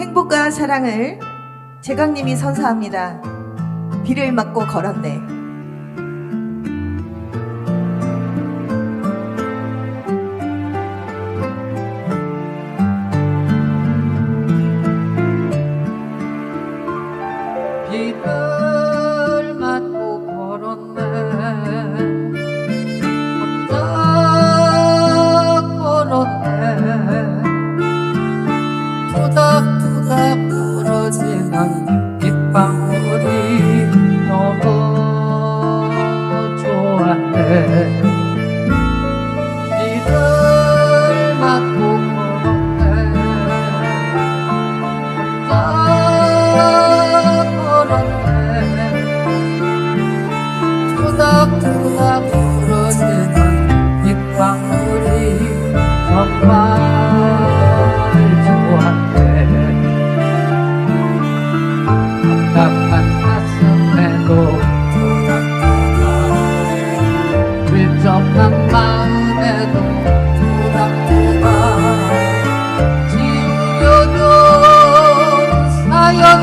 행복과 사랑을 제강님이 선사합니다. 비를 맞고 걸었네. 비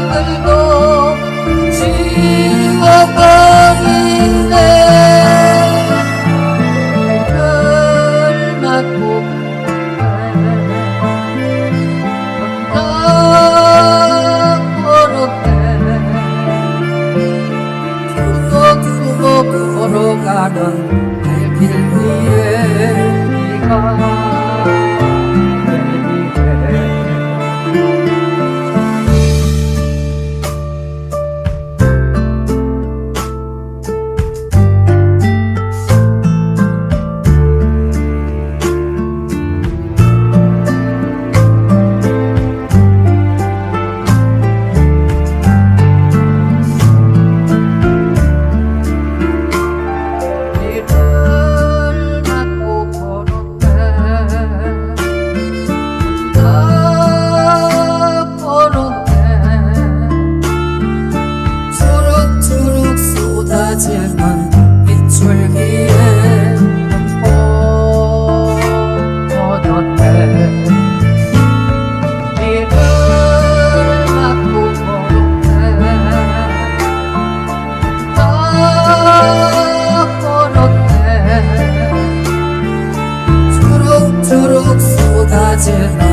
밤들도 지워버리네. 별 맞고 나 걸어대 두고 두고 걸어가는 to know.